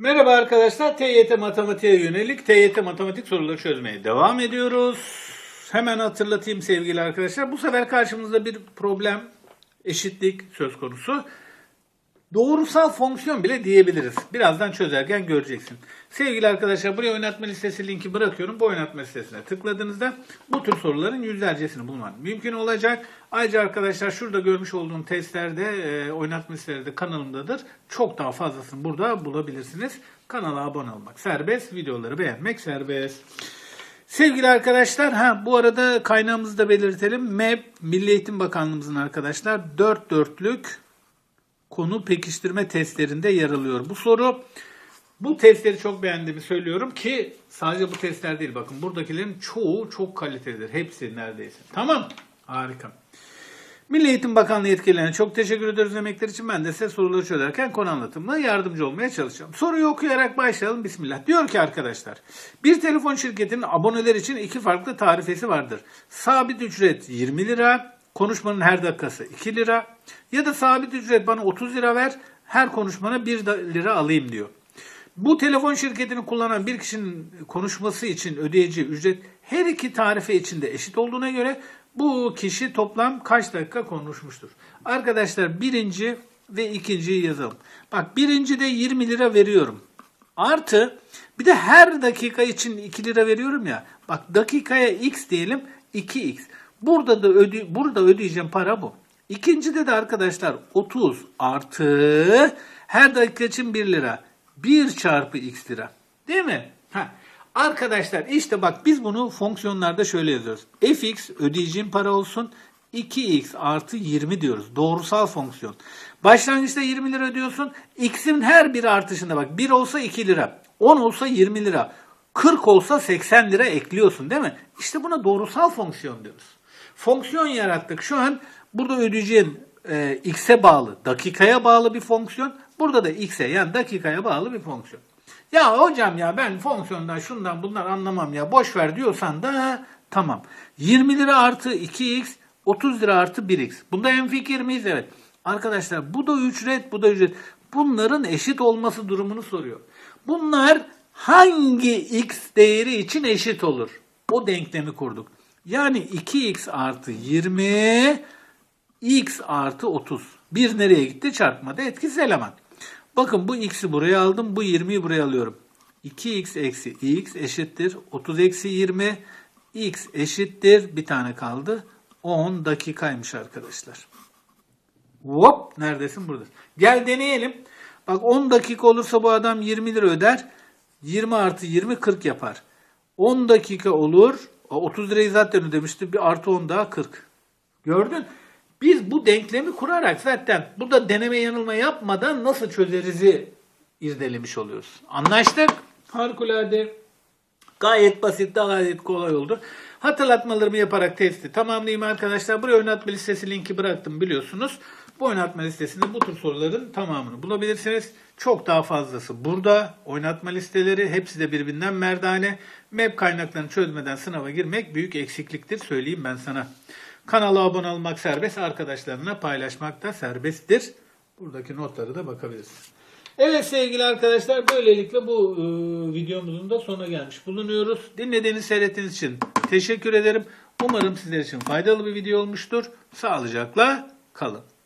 Merhaba arkadaşlar. TYT matematiğe yönelik TYT matematik soruları çözmeye devam ediyoruz. Hemen hatırlatayım sevgili arkadaşlar. Bu sefer karşımızda bir problem, eşitlik söz konusu. Doğrusal fonksiyon bile diyebiliriz. Birazdan çözerken göreceksin. Sevgili arkadaşlar buraya oynatma listesi linki bırakıyorum. Bu oynatma listesine tıkladığınızda bu tür soruların yüzlercesini bulman mümkün olacak. Ayrıca arkadaşlar şurada görmüş olduğum testlerde e, oynatma listeleri de kanalımdadır. Çok daha fazlasını burada bulabilirsiniz. Kanala abone olmak serbest, videoları beğenmek serbest. Sevgili arkadaşlar, ha bu arada kaynağımızı da belirtelim. MEB, Milli Eğitim Bakanlığımızın arkadaşlar 4 dörtlük konu pekiştirme testlerinde yer alıyor bu soru. Bu testleri çok beğendiğimi söylüyorum ki sadece bu testler değil bakın buradakilerin çoğu çok kalitelidir. Hepsi neredeyse. Tamam. Harika. Milli Eğitim Bakanlığı yetkililerine çok teşekkür ederiz emekler için. Ben de size soruları çözerken konu anlatımına yardımcı olmaya çalışacağım. Soruyu okuyarak başlayalım. Bismillah. Diyor ki arkadaşlar, bir telefon şirketinin aboneler için iki farklı tarifesi vardır. Sabit ücret 20 lira, konuşmanın her dakikası 2 lira ya da sabit ücret bana 30 lira ver, her konuşmana 1 lira alayım diyor. Bu telefon şirketini kullanan bir kişinin konuşması için ödeyeceği ücret her iki tarife içinde eşit olduğuna göre bu kişi toplam kaç dakika konuşmuştur? Arkadaşlar birinci ve ikinciyi yazalım. Bak birinci de 20 lira veriyorum. Artı bir de her dakika için 2 lira veriyorum ya. Bak dakikaya x diyelim 2x. Burada da öde burada ödeyeceğim para bu. İkincide de arkadaşlar 30 artı her dakika için 1 lira. 1 çarpı x lira. Değil mi? Ha. Arkadaşlar işte bak biz bunu fonksiyonlarda şöyle yazıyoruz. fx ödeyeceğim para olsun. 2x artı 20 diyoruz. Doğrusal fonksiyon. Başlangıçta 20 lira ödüyorsun. X'in her bir artışında bak 1 olsa 2 lira. 10 olsa 20 lira. 40 olsa 80 lira ekliyorsun değil mi? İşte buna doğrusal fonksiyon diyoruz. Fonksiyon yarattık. Şu an burada ödeyeceğin e, x'e bağlı, dakikaya bağlı bir fonksiyon. Burada da x'e yani dakikaya bağlı bir fonksiyon. Ya hocam ya ben fonksiyondan şundan bundan anlamam ya boş ver diyorsan da tamam. 20 lira artı 2x 30 lira artı 1x. Bunda hemfikir miyiz? Evet. Arkadaşlar bu da ücret bu da ücret. Bunların eşit olması durumunu soruyor. Bunlar hangi x değeri için eşit olur? O denklemi kurduk. Yani 2x artı 20 x artı 30. Bir nereye gitti? Çarpmada etkisiz eleman. Bakın bu x'i buraya aldım. Bu 20'yi buraya alıyorum. 2x eksi x eşittir. 30 eksi 20. x eşittir. Bir tane kaldı. 10 dakikaymış arkadaşlar. Hop neredesin burada? Gel deneyelim. Bak 10 dakika olursa bu adam 20 lira öder. 20 artı 20 40 yapar. 10 dakika olur. O 30 lirayı zaten ödemişti. Bir artı 10 daha 40. Gördün? Biz bu denklemi kurarak zaten burada deneme yanılma yapmadan nasıl çözerizi irdelemiş oluyoruz. Anlaştık. Harikulade. Gayet basit, gayet kolay oldu. Hatırlatmalarımı yaparak testi tamamlayayım arkadaşlar. Buraya oynatma listesi linki bıraktım biliyorsunuz. Bu oynatma listesinde bu tür soruların tamamını bulabilirsiniz. Çok daha fazlası burada. Oynatma listeleri hepsi de birbirinden merdane. MEP kaynaklarını çözmeden sınava girmek büyük eksikliktir söyleyeyim ben sana. Kanala abone olmak serbest, arkadaşlarına paylaşmak da serbesttir. Buradaki notları da bakabilirsiniz. Evet sevgili arkadaşlar böylelikle bu e, videomuzun da sonuna gelmiş bulunuyoruz. Dinlediğiniz, seyrettiğiniz için teşekkür ederim. Umarım sizler için faydalı bir video olmuştur. Sağlıcakla kalın.